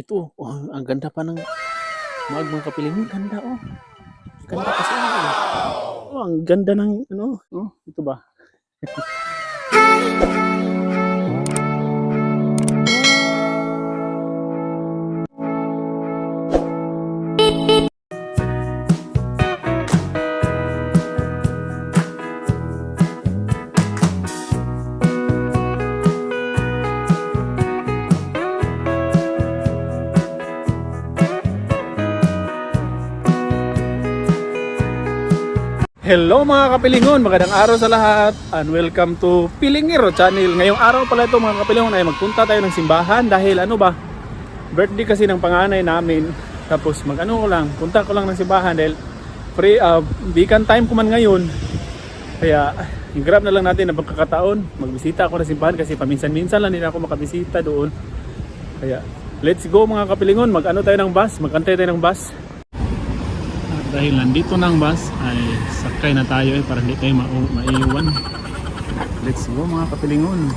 Ito, oh, ang ganda pa ng mag mga kapiling. Ang ganda, oh. Ganda kasi, oh. Oh, ang ganda ng, ano, oh, ito ba? Hello mga kapilingon, magandang araw sa lahat and welcome to Pilingiro channel. Ngayong araw pala ito mga kapilingon ay magpunta tayo ng simbahan dahil ano ba, birthday kasi ng panganay namin. Tapos mag ano ko lang, punta ko lang ng simbahan dahil free, uh, weekend time ko man ngayon. Kaya i-grab na lang natin ang pagkakataon. Magbisita ako ng simbahan kasi paminsan-minsan lang din ako makabisita doon. Kaya let's go mga kapilingon, mag ano tayo ng bus, magantay tayo ng bus. At dahil nandito ng bus ay sakay na tayo eh para hindi tayo ma maiiwan. Let's go mga kapilingon.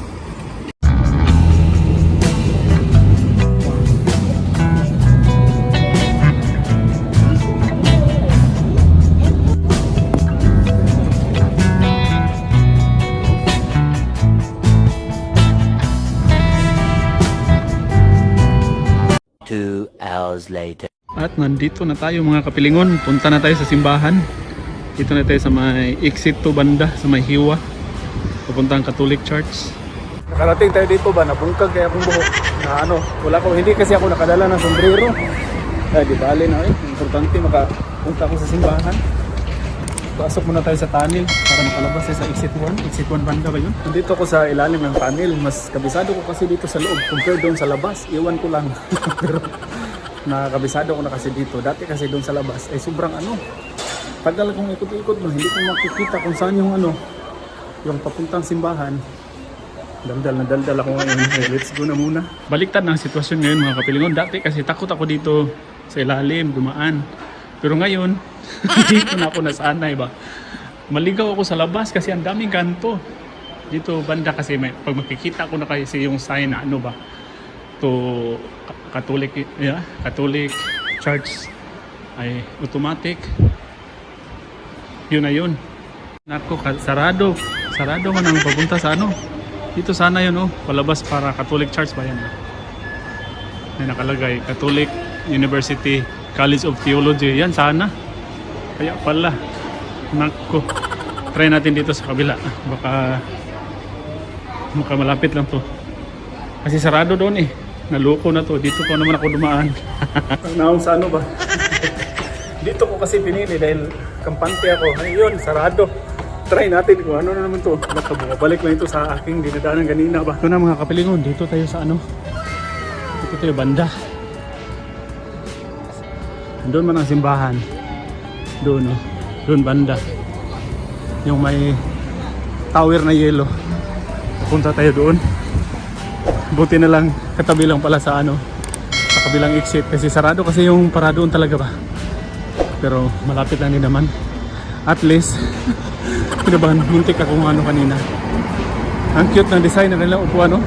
Two hours later. At nandito na tayo mga kapilingon. Punta na tayo sa simbahan. Dito na tayo sa may exit to banda, sa may hiwa. Papunta ang Catholic Church. Nakarating tayo dito ba? Nabungkag kaya akong buhok. Na ano, wala ko, hindi kasi ako nakadala ng sombrero. Ay, di bali na eh. Importante makapunta ako sa simbahan. Pasok muna tayo sa tunnel para makalabas tayo sa exit 1. Exit 1 banda ba yun? Nandito ako sa ilalim ng tunnel. Mas kabisado ko kasi dito sa loob compared doon sa labas. Iwan ko lang. Pero nakakabisado ko na kasi dito. Dati kasi doon sa labas ay sobrang ano. Tagal kong ikot-ikot mo, hindi ko makikita kung saan yung ano, yung papuntang simbahan. Daldal na daldal ako ngayon. Eh, let's go na muna. Baliktad ng sitwasyon ngayon mga kapilingon. Dati kasi takot ako dito sa ilalim, dumaan. Pero ngayon, dito na ako nasanay ba. Maligaw ako sa labas kasi ang daming kanto. Dito banda kasi may, pag makikita ko na kasi yung sign na ano ba, to Catholic, yeah, Catholic Church ay automatic. Yun na yun. Nako, sarado. Sarado man ang papunta sa ano. Dito sana yun oh, palabas para Catholic Church ba yan? May nakalagay, Catholic University College of Theology. Yan sana. Kaya pala. Nako. Try natin dito sa kabila. Baka baka malapit lang to. Kasi sarado doon eh. Naloko na to. Dito ko naman ako dumaan. Naon sa ano ba? Dito ko kasi pinili dahil kampante ako. Ayun, sarado. Try natin kung ano na naman to. Baka bumabalik lang ito sa aking dinadaanan kanina ba. Ito na mga kapilingon. Dito tayo sa ano. Dito tayo banda. Doon man ang simbahan. Doon oh. Doon banda. Yung may tower na yelo. Pupunta tayo doon. Buti na lang katabi lang pala sa ano sa kabilang exit kasi sarado kasi yung para doon talaga ba. Pero malapit lang din naman. At least kinabahan muntik ako kung ano kanina. Ang cute ng design na nila upuan no.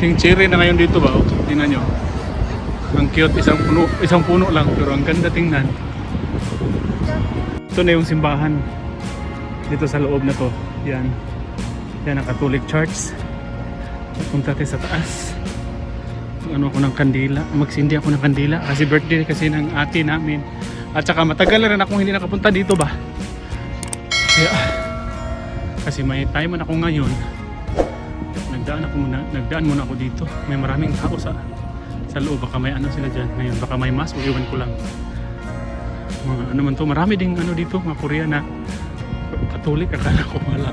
King cherry na ngayon dito ba? Oh, tingnan nyo. Ang cute, isang puno, isang puno lang pero ang ganda tingnan. Ito na yung simbahan. Dito sa loob na to. Yan. Yan ang Catholic Church. Punta tayo sa taas. Ano ako ng kandila. Magsindi ako ng kandila. Kasi birthday kasi ng ate namin. At saka matagal na rin akong hindi nakapunta dito ba. Kaya, kasi may time man ako ngayon. Nagdaan ako muna, nagdaan muna ako dito. May maraming tao sa sa loob. Baka may ano sila dyan. Ngayon, baka may mas. Iwan ko lang. Mga ano man to. Marami ding ano dito. Mga Korean na Katolik. Akala ko wala.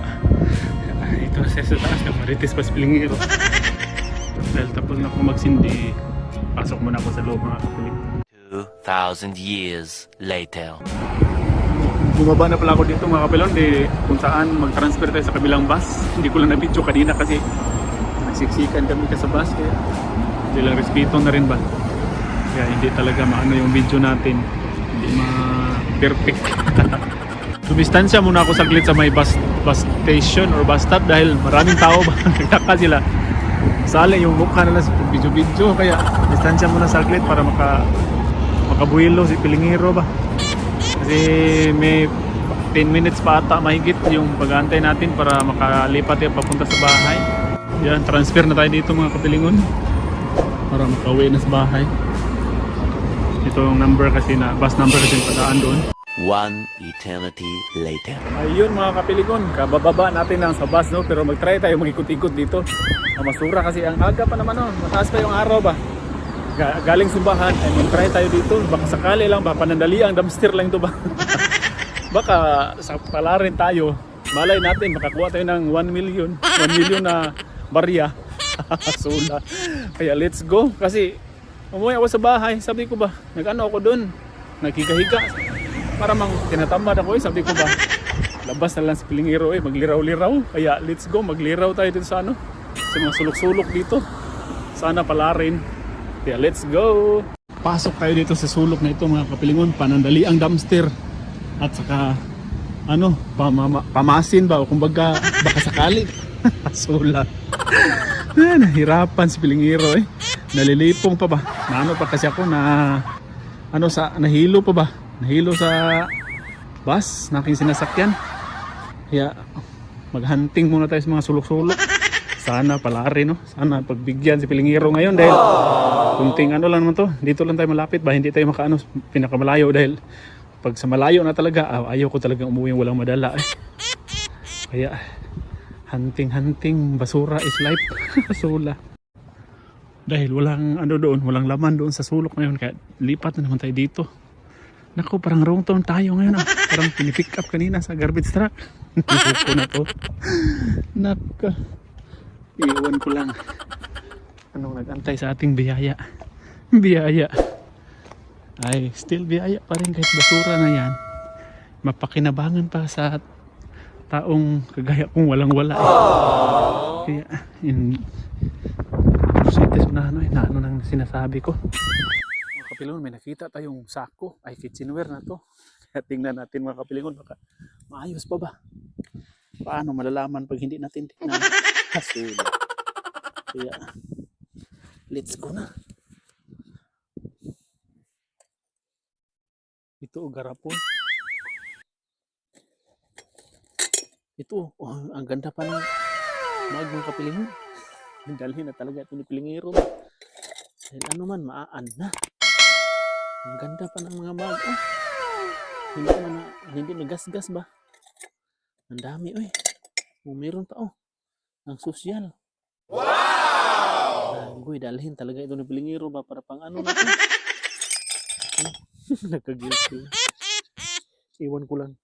Ah, Ito na sa taas ng Marites Pas Pilingiro. Dahil tapos na ako magsindi, pasok muna ako sa loob mga. Two thousand years later. Bumaba na pala ako dito mga kapilon di kung saan mag-transfer tayo sa kabilang bus. Hindi ko lang na-video kanina kasi nagsiksikan kami ka sa bus kaya hindi lang respeto na rin ba. Kaya hindi talaga maano yung video natin. Hindi ma-perfect. Dumistansya muna ako saglit sa may bus, bus station or bus stop dahil maraming tao ba nagtaka sila. Sali yung mukha nila sa video-video kaya distansya muna saglit para maka makabuhilo si Pilingiro ba. Kasi may 10 minutes pa ata mahigit yung pag-aantay natin para makalipat yung papunta sa bahay. Yan, transfer na tayo dito mga kapilingon para makauwi na sa bahay. Ito yung number kasi na, bus number kasi yung padaan doon. One eternity later. Ayun mga kapilingon, kabababa natin lang sa bus no, pero mag-try tayo mag-ikot-ikot dito. Ah, Masura kasi ang aga pa naman no, mataas pa yung araw ba. Ga- galing simbahan, ay mag-try tayo dito. Baka sakali lang ba, panandali ang dumpster lang ito ba. Baka sa palarin tayo, malay natin, makakuha tayo ng 1 million, 1 million na barya. Sula. Kaya let's go. Kasi umuwi ako sa bahay, sabi ko ba, nag-ano ako doon, naghiga-higa. Para mang tinatamad ako eh, sabi ko ba, labas na lang si Pilingiro eh, magliraw-liraw. Kaya let's go, magliraw tayo dito sa ano, sa mga sulok-sulok dito. Sana pala rin. Kaya let's go! Pasok tayo dito sa sulok na ito mga kapilingon, panandali ang dumpster. At saka, ano, pamama, pamasin ba? O kumbaga, baka sakali. Sulat. Ah, nahirapan si Pilingiro eh. Nalilipong pa ba? Naano pa kasi ako na, ano sa, nahilo pa ba? Nahilo sa bus na aking sinasakyan. Kaya, maghunting muna tayo sa mga sulok-sulok. Sana pala rin, no? Sana pagbigyan si Pilingiro ngayon dahil kunting ano lang naman to. Dito lang tayo malapit ba? Hindi tayo makaano pinakamalayo dahil pag sa malayo na talaga, ah, ayaw ko talagang umuwi walang madala. Eh. Kaya, hunting-hunting, basura is life. Sula. Dahil walang ano doon, walang laman doon sa sulok ngayon. Kaya lipat na naman tayo dito. Naku, parang wrong turn tayo ngayon ah. Parang pinipick up kanina sa garbage truck. Ko na to. Naka. Iwan ko lang. Anong nagantay sa ating biyaya? Biyaya. Ay, still biyaya pa rin kahit basura na yan. Mapakinabangan pa sa taong kagaya kong walang wala. eh. Kaya, in, Sites na ano, na ano nang sinasabi ko. Kapilingon, may nakita tayong sako. Ay, kitchenware na to. Kaya tingnan natin mga kapilingon, baka maayos pa ba? Paano malalaman pag hindi natin tingnan? Hasula. Kaya, let's go na. Ito, o garapon. Ito, oh, ang ganda pa ng mag mga kapilingon. Dalhin na talaga ito ni Pilingiro. Dahil ano man, maaan na. Ang ganda pa ng mga mag. Oh. Hindi man na, hindi nagasgas ba? Ang dami, oy. Oh, meron pa, oh. Ang sosyal. Wow! Agoy, dalhin talaga ito ni Pilingiro ba para pang ano na to. Nagkagilty. Iwan ko lang.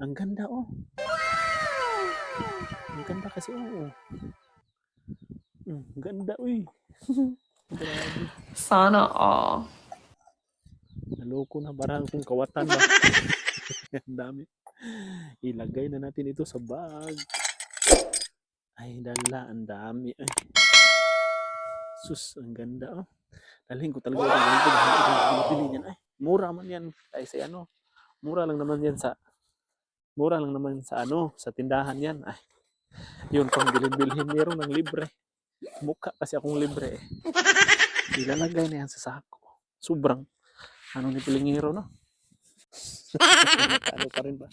Ang ganda, oh. Ang ganda kasi, oh. Mm, ganda, uy. Sana all. Naloko na barang kung kawatan ba. Ang dami. Ilagay na natin ito sa bag. Ay, dala. Ang dami. Ay. Sus, ang ganda. Oh. Dalhin ko talaga. Dalhin ko. Dalhin ko. Dalhin yan. Ay, mura man yan. Ay, sa ano. Mura lang naman yan sa mura lang naman sa ano, sa tindahan yan. Ay, yun pang bilhin-bilhin meron ng libre. Mukha kasi akong libre eh. Ilalagay na yan sa sako. Sobrang ano ni Pilingero, no? ano pa rin ba?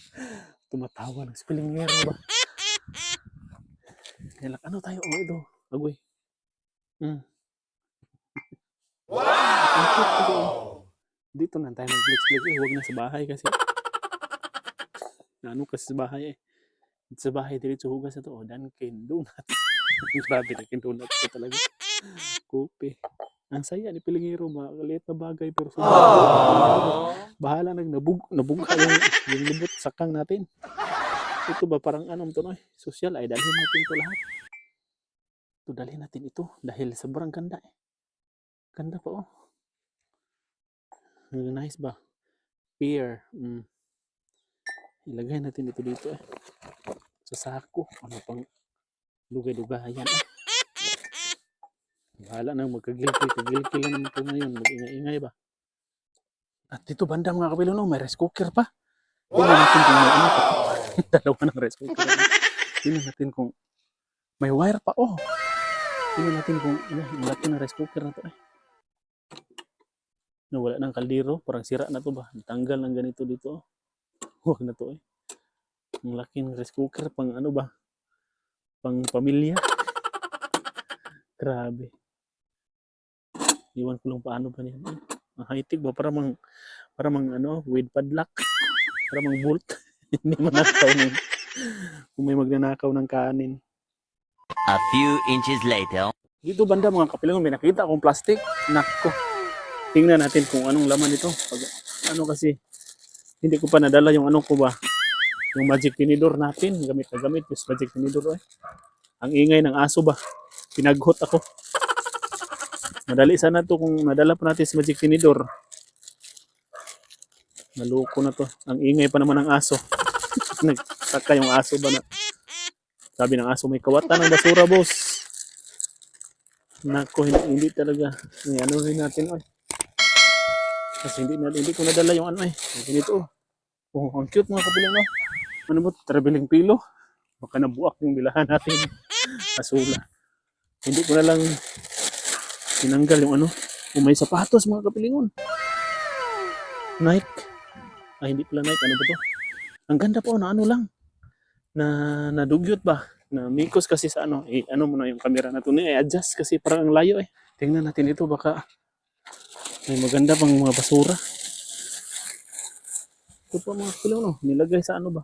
Tumatawa ng Pilingero ba? Kaya ano tayo? Oh, ito. Agoy. Mm. Wow! Dito na tayo mag-flex-flex. Eh, huwag na sa bahay kasi. Ano kasi sa bahay eh. Sa bahay, diretso hugas na to. Oh, Dunkin Donut. Grabe, Dunkin Donut ko talaga. Kope. Ang saya ni Pilingero, maliit na bagay pero sobrang bahala nag nabug nabugha yung, yung lubot sakang natin. Ito ba parang ano to no? Social ay dalhin natin to lahat. Ito dalhin natin ito dahil sobrang ganda eh. Ganda pa oh. Nice ba? Pear. Mm. Ilagay natin ito dito eh. Sa sako. Ano pang lugay-lugayan eh. Bahala nang magkagilty. Kagilty lang naman po ngayon. Mag-ingay-ingay ba? At dito banda mga kapilo no, may rice cooker pa. Tingnan natin kung may ano pa. Dalawa ng rice cooker. Tingnan natin kung may wire pa. Oh, Tingnan natin kung ano, yung laki ng rice cooker na to eh. Nawala ng kaldero, parang sira na to ba? Tanggal ng ganito dito. oh. Huwag na to eh. Ang laki ng rice cooker, pang ano ba? Pang pamilya. Grabe. Iwan ko lang paano ba niyan. eh. Ang high-tech ba? Para mang, para mang ano, with padlock. Para mang bolt. Hindi manakaw ng, kung may magnanakaw ng kanin. A few inches later. Dito banda mga kapilingon, may nakita akong plastic. Nako. Tingnan natin kung anong laman ito. Pag, ano kasi, hindi ko pa nadala yung ano ko ba. Yung magic tinidor natin. Gamit na gamit. Yung magic tinidor eh. Ang ingay ng aso ba. Pinaghot ako. Madali sana to kung nadala pa natin si magic tinidor. Naluko na to. Ang ingay pa naman ng aso. Nagtaka yung aso ba na. Sabi ng aso, may kawatan ng basura, boss. Nako, hindi, talaga. May ano rin natin, oy. Kasi hindi, na, hindi ko nadala yung ano eh. Ganito, oh. Oh, ang cute mga kapilang, oh. Ano ba, traveling pilo? Baka nabuak yung bilahan natin. Asula. Hindi ko na lang tinanggal yung ano. Kung may sapatos mga kapilingon. Nike. Ay, hindi pala Nike. Ano ba to? Ang ganda po na ano lang. Na nadugyot ba? Na mikos kasi sa ano. Eh, ano mo na yung camera na to. I-adjust kasi parang ang layo eh. Tingnan natin ito. Baka may maganda pang mga basura. Ito pa mga kapilingon. Oh. Nilagay sa ano ba?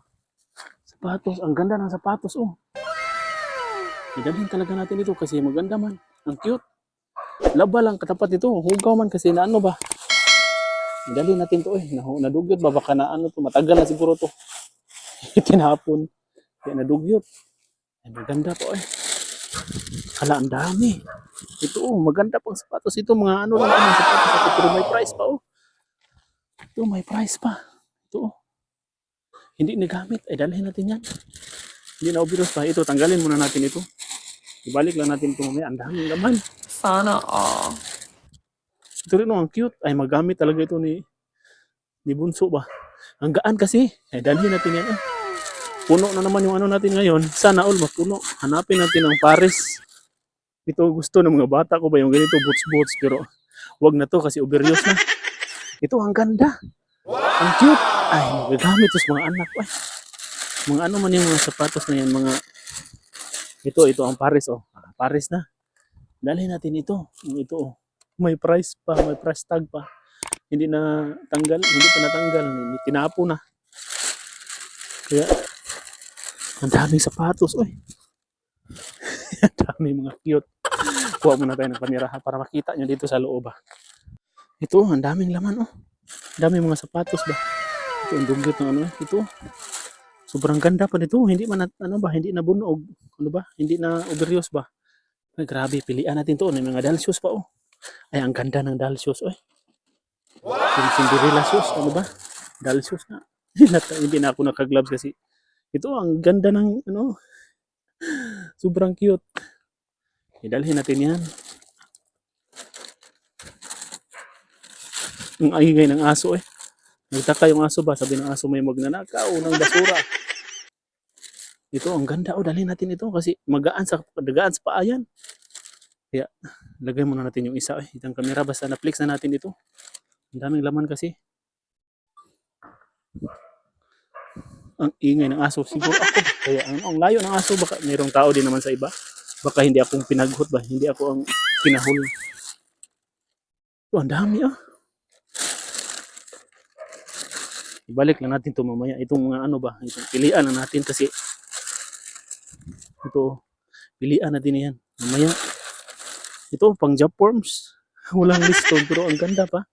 Sapatos. Ang ganda ng sapatos. Oh. Idalhin talaga natin ito kasi maganda man. Ang cute. Laba lang katapat ito. Hugaw man kasi na ano ba. Idalhin natin to eh. Nadugyot ba? Baka na ano to. Matagal na siguro to. Tinapon. Kaya nadugyot. Ay, maganda po eh. Hala, ang dami. Ito oh, maganda pang sapatos. Ito mga ano lang ang sapatos. Ito, pero may price pa oh. Ito, may price pa. Ito oh. Hindi nagamit. Ay, dalhin natin yan. Hindi na obvious pa. Ito, tanggalin muna natin ito. Ibalik lang natin ito mamaya. Ang daming laman. Sana all. Ito rin oh, ang cute. Ay, magamit talaga ito ni ni Bunso ba? Ang gaan kasi. Ay, dalhin natin yan. Eh. Puno na naman yung ano natin ngayon. Sana all mapuno. Hanapin natin ang Paris. Ito gusto ng mga bata ko ba yung ganito boots-boots pero wag na to kasi overuse na. Ito ang ganda. Ang cute. Ay, magagamit sa mga anak. Ay, mga ano man yung mga sapatos na yan, mga ito, ito ang Paris oh. Ah, Paris na. Dalhin natin ito. Ito oh. May price pa, may price tag pa. Hindi na tanggal, hindi pa natanggal, hindi tinapo na. Kaya ang daming sapatos, oy. ang daming mga cute. Kuha muna tayo ng kamera para makita nyo dito sa loob ba. Ito, ang daming laman oh. Ang daming mga sapatos ba. Ito ang dunggit ng ano eh. Ito. Sobrang ganda pa nito. Hindi man na- ano ba, hindi na bunog. Ano ba? Hindi na overuse ba? Ay, grabe, pilian natin to. May mga doll shoes pa oh. Ay, ang ganda ng doll shoes, oy. Yung Cinderella shoes, ano ba? Doll shoes na. Hindi na ako naka-gloves kasi ito ang ganda ng ano. Sobrang cute. Idalhin natin yan. Ang ingay ng aso eh. Nagtaka yung aso ba? Sabi ng aso may magnanakaw ng basura. Ito, ang ganda. O, dalhin natin ito kasi magaan sa, dagaan sa paa yan. Kaya, lagay muna natin yung isa. Eh. Itang camera, basta na-flex na natin ito. Ang daming laman kasi. Ang ingay ng aso. Siguro ako. Kaya, ang, ang layo ng aso, baka mayroong tao din naman sa iba. Baka hindi akong pinaghot ba? Hindi ako ang pinahul. Oh, ang dami ah. Ibalik lang natin to mamaya. Itong mga ano ba? Itong pilian na natin kasi ito, pilian natin yan. Mamaya, ito, pang job forms. Walang liston, pero ang ganda pa.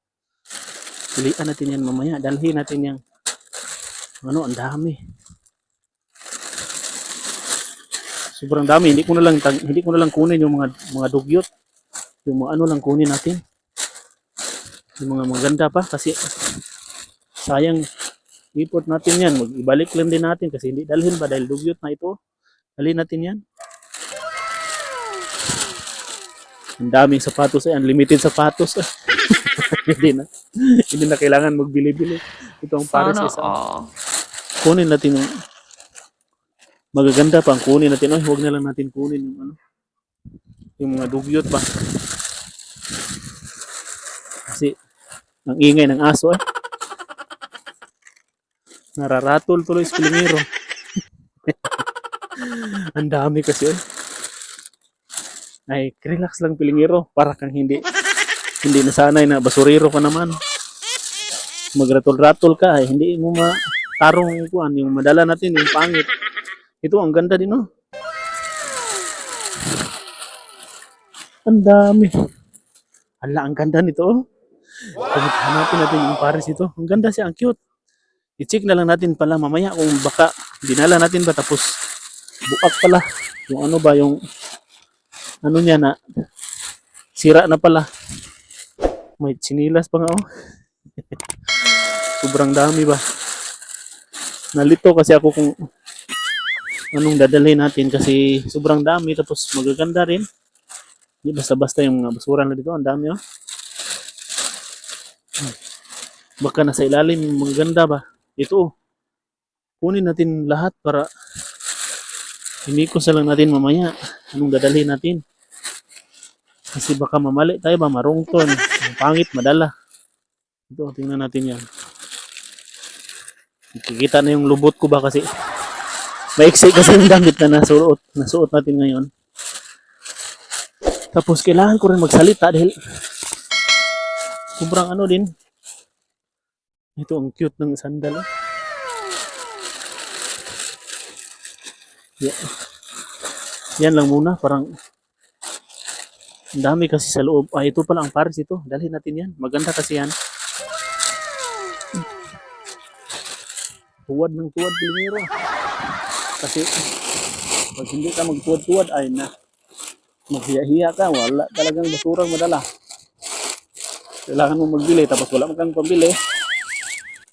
Pilian natin yan mamaya. Dalhin natin yan. Ano, ang dami. Sobrang dami. Hindi ko na lang, hindi ko na lang kunin yung mga, mga dugyot. Yung mga ano lang kunin natin. Yung mga maganda pa kasi sayang ipot natin yan. Mag-ibalik lang din natin kasi hindi dalhin ba dahil dugyot na ito. Dalhin natin yan. Ang daming sapatos ay unlimited sapatos. hindi na hindi na kailangan magbili-bili. Ito ang Paris Sana isa. Kunin natin yung magaganda pang kunin natin. Ay, huwag na lang natin kunin yung ano. Yung mga dugyot ba? Kasi, ang ingay ng aso eh. Nararatol tuloy sa pilingero. ang dami kasi. Ay, relax lang pilingero. Para kang hindi hindi nasanay na basurero ka naman. Magratol-ratol ka eh. Hindi mo matarong kuan yung madala natin yung pangit. Ito ang ganda din oh. Ang dami. Hala, ang ganda nito oh. Kung hanapin natin yung pares ito. Ang ganda siya, ang cute. I-check na lang natin pala mamaya kung baka dinala natin ba tapos buak pala. Yung ano ba, yung ano niya na sira na pala. May sinilas pa nga oh. Sobrang dami ba. Nalito kasi ako kung anong dadalhin natin kasi sobrang dami tapos magaganda rin. Hindi basta-basta yung basura na dito. Ang dami oh. Baka nasa ilalim yung maganda ba. Ito oh. Kunin natin lahat para hindi ko sa lang natin mamaya anong dadalhin natin. Kasi baka mamali tayo ba marungton. Ang pangit madala. Ito, tingnan natin yan. Kikita na yung lubot ko ba kasi maiksi kasi yung damit na nasuot, nasuot natin ngayon. Tapos kailangan ko rin magsalita dahil sobrang ano din. Ito ang cute ng sandal. oh. Yeah. Yan lang muna, parang ang dami kasi sa loob. Ah, ito pala ang pares ito. Dalhin natin yan. Maganda kasi yan. Tuwad ng tuwad, Pilipino. Kasi pag hindi ka magtuwad-tuwad, ay na. Maghiya-hiya ka. Wala talagang basurang madala. Kailangan mo magbili tapos wala mo kang pambili.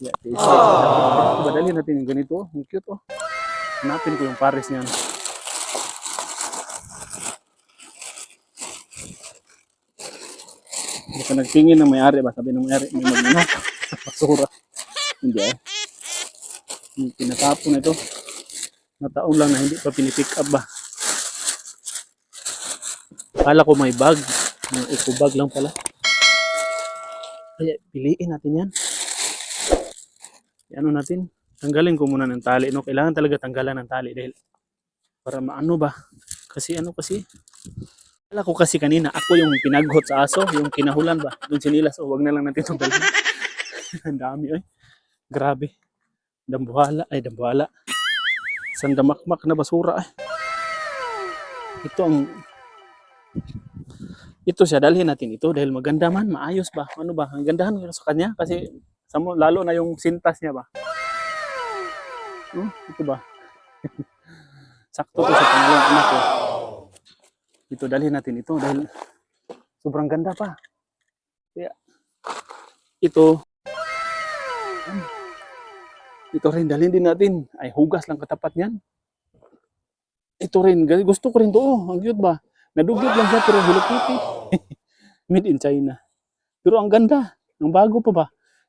Yeah, oh. Badalhin natin yung ganito. Ang cute oh. Hanapin ko yung pares niyan. Baka nagtingin ng may-ari ba? Sabi ng may-ari, may mag basura. Hindi eh. Yung tinatapon na ito. Nataon lang na hindi pa pinipick up ba. Akala ko may bag. May eco bag lang pala. Kaya piliin natin yan. Ano natin? Tanggalin ko muna ng tali. No? Kailangan talaga tanggalan ng tali dahil para maano ba? Kasi ano kasi? Akala ko kasi kanina, ako yung pinaghot sa aso, yung kinahulan ba? Doon sinilas, o wag na lang natin itong dalhin. Ang dami, oy. Grabe. Dambuhala, ay dambuhala. Sandamakmak na basura, ay. Ito ang, ito siya, dalhin natin ito dahil maganda man, maayos ba? Ano ba? Ang gandahan sa kanya kasi samo, lalo na yung sintas niya ba? Oh, ito ba? Sakto to sa pangalawang anak ko ito dalhin natin ito dahil sobrang ganda pa. Kaya ito ito rin dalhin din natin. Ay hugas lang katapat niyan. Ito rin gusto ko rin to. Oh, ang cute ba? Nadugyot lang siya pero Hello Kitty. Made in China. Pero ang ganda. Ang bago pa ba?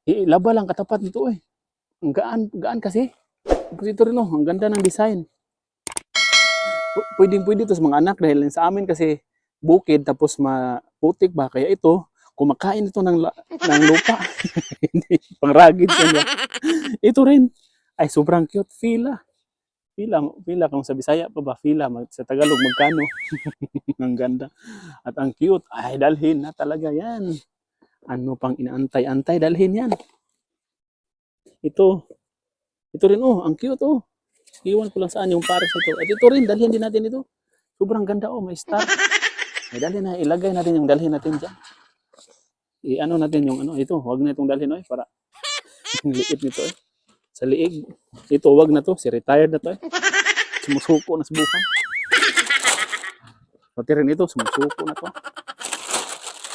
Eh, laba lang katapat nito eh. Ang gaan, gaan kasi. Tapos ito rin oh, ang ganda ng design. Pwedeng pwede to sa mga anak dahil sa amin kasi bukid tapos maputik ba? Kaya ito kumakain ito ng, ng lupa. Pangragid yan ba ito rin. Ay sobrang cute. Fila. Fila fila kung sa Bisaya pa ba? Fila mag- sa Tagalog magkano? Ang ganda. At ang cute. Ay dalhin na talaga yan. Ano pang inaantay-antay dalhin yan. Ito ito rin oh ang cute oh Iwan ko lang saan yung pares ito. At ito rin, dalhin din natin ito. Sobrang ganda oh, may star. Ay, dalhin na, ilagay natin yung dalhin natin dyan. I-ano natin yung ano, ito, wag na itong dalhin oh, eh, para liit nito eh. Sa liig. Ito, wag na to, si retired na to eh. Sumusuko na sa bukan. Pati rin ito, sumusuko na to.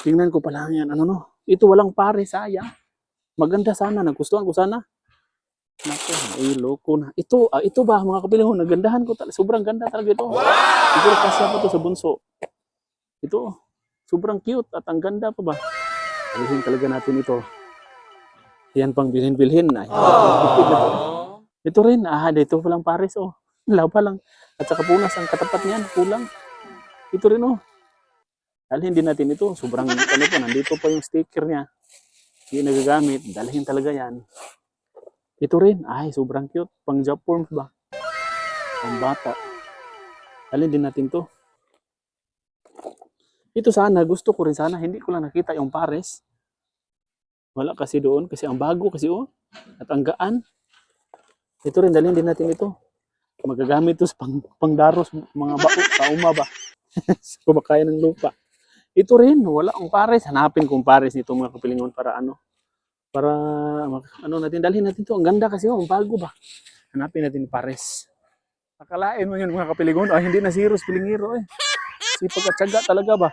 Tingnan ko pala yan, ano no. Ito walang pare, sayang. Maganda sana, nagustuhan ko sana. Nako, ay loko na. Ito, ah, ito ba mga kapilihon, nagandahan ko talaga. Sobrang ganda talaga ito. Siguro kasya pa to sa bunso. Ito, sobrang cute at ang ganda pa ba? Alihin talaga natin ito. Yan pang bilhin-bilhin na. Ito rin, ah, dito pa lang pares oh. Laba lang. At saka punas ang katapat niyan, kulang. Ito rin oh. Dalhin din natin ito. Sobrang ano po, nandito pa yung sticker niya. Hindi nagagamit. Dalhin talaga yan. Ito rin. Ay, sobrang cute. Pang job ba? Pang bata. Dalhin din natin to. Ito sana, gusto ko rin sana. Hindi ko lang nakita yung pares. Wala kasi doon. Kasi ang bago kasi oh. At ang gaan. Ito rin, dalhin din natin ito. Magagamit ito sa pang, pangdaros mga bao sa uma ba. sa kumakain ng lupa. Ito rin, wala akong pares. Hanapin kong pares nito mga kapilingon para ano. Para ano natin, dalhin natin to. Ang ganda kasi oh, bago ba. Hanapin natin pares. Akalain mo yun mga kapilingon. Ay, hindi na zeros pilingiro eh. Sipag at tiyaga talaga ba?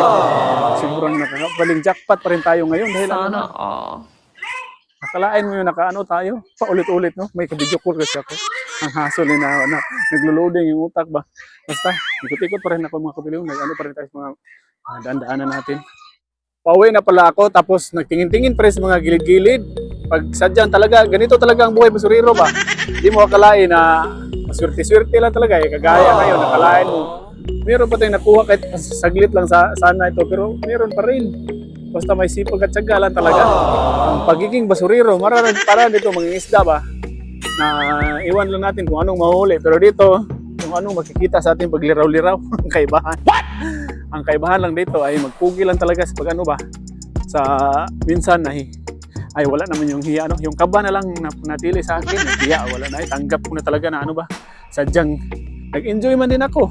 Sobrang nakakapaling jackpot pa rin tayo ngayon dahil ano, Sana all. Nakalain mo yun, nakaano tayo, paulit-ulit, no? May ka-video call kasi ako. Ang hassle na, na naglo-loading yung utak ba. Basta, ikot-ikot pa rin ako mga kapiliw, nag-ano pa rin tayo sa mga uh, daan-daanan natin. Pauwi na pala ako, tapos nagtingin-tingin rin sa mga gilid-gilid. Pag sadyan talaga, ganito talaga ang buhay basuriro ba? Hindi mo akalain na maswerte-swerte lang talaga eh. Kagaya ngayon, nakalain mo. Meron pa tayong nakuha kahit saglit lang sa, sana ito, pero meron pa rin. Basta may sipag at syaga lang talaga. Ang pagiging basurero, marami para dito mga isda ba? Na iwan lang natin kung anong mahuli. Pero dito, kung anong makikita sa ating pagliraw-liraw, ang kaibahan. Ang kaibahan lang dito ay magpugi lang talaga sa pag ano ba? Sa minsan ay ay wala naman yung hiya ano, yung kaba na lang na natili sa akin, yung hiya wala na, tanggap ko na talaga na ano ba? Sadyang nag-enjoy man din ako.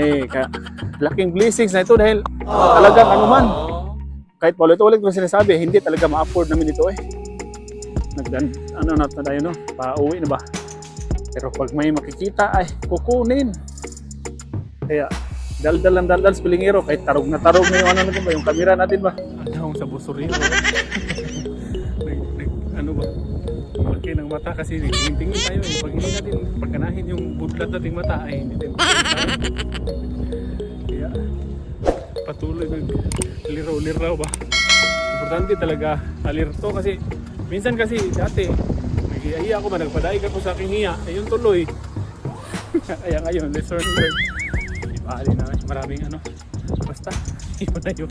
Eh, ka, laking blessings na ito dahil talagang ano man, kahit paulit-ulit ko sinasabi, hindi talaga ma-afford namin ito eh. Nagdan, ano na tayo no, pa-uwi na ba? Pero pag may makikita, ay kukunin. Kaya, daldal ang daldal sa pilingero, kahit tarog na tarog na yung ano natin ba, yung kamera natin ba? Ano sa busurino. nag, nag, ano ba? Laki ng mata kasi tingin tayo eh. Pag hindi natin pagkanahin yung budlat nating mata, ay hindi makikita. Kaya, patuloy ng liraw-liraw ba. Importante talaga alerto kasi minsan kasi dati nag-iaya ako ba nagpadaig ako sa aking hiya ayun tuloy kaya ngayon lesson learned ibali na maraming ano basta iba na yun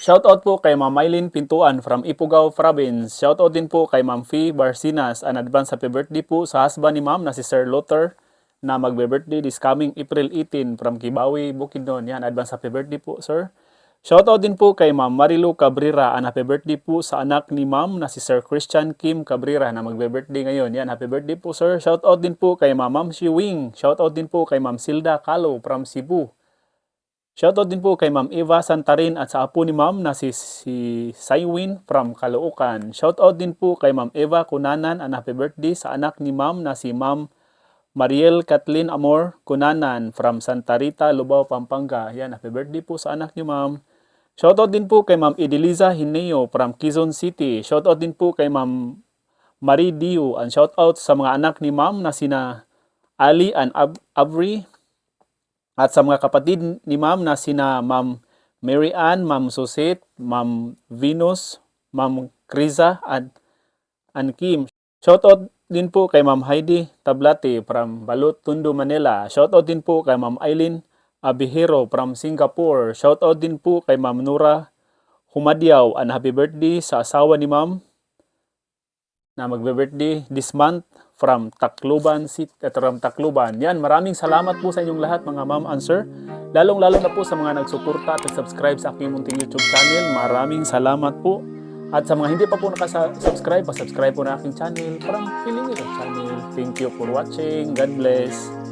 Shoutout po kay Ma'am Mylene Pintuan from Ifugao Province. Shoutout din po kay Ma'am Fee Barcinas. An advance happy birthday po sa husband ni Ma'am na si Sir Luther na magbe-birthday this coming April 18 from Kibawi, Bukidnon. Yan, advance happy birthday po, sir. Shoutout din po kay Ma'am Marilu Cabrera. An happy birthday po sa anak ni Ma'am na si Sir Christian Kim Cabrera na magbe-birthday ngayon. Yan, happy birthday po, sir. Shoutout din po kay Ma'am Ma'am Wing. Shoutout din po kay Ma'am Silda Calo from Cebu. Shoutout din po kay Ma'am Eva Santarin at sa apo ni Ma'am na si, si Saywin from Caloocan. Shoutout din po kay Ma'am Eva Kunanan and happy birthday sa anak ni Ma'am na si Ma'am Mariel Kathleen Amor Kunanan from Santa Rita, Lubao, Pampanga. Yan, happy birthday po sa anak ni Ma'am. Shoutout din po kay Ma'am Edeliza Hineo from Quezon City. Shoutout din po kay Ma'am Marie Dio. And shoutout sa mga anak ni Ma'am na sina Ali and Ab- Avery at sa mga kapatid ni ma'am na sina ma'am Mary Ann, ma'am Susit, ma'am Venus, ma'am Kriza, at and Kim. Shoutout din po kay ma'am Heidi Tablati from Balut, Tondo, Manila. Shoutout din po kay ma'am Eileen Abihero from Singapore. Shoutout din po kay ma'am Nura Humadiaw and happy birthday sa asawa ni ma'am na magbe-birthday this month from Tacloban City at from Tacloban. Yan, maraming salamat po sa inyong lahat mga ma'am and sir. Lalong-lalo na po sa mga nagsuporta at subscribe sa aking munting YouTube channel. Maraming salamat po. At sa mga hindi pa po nakasubscribe, pa-subscribe po na aking channel. Parang feeling ito channel. Thank you for watching. God bless.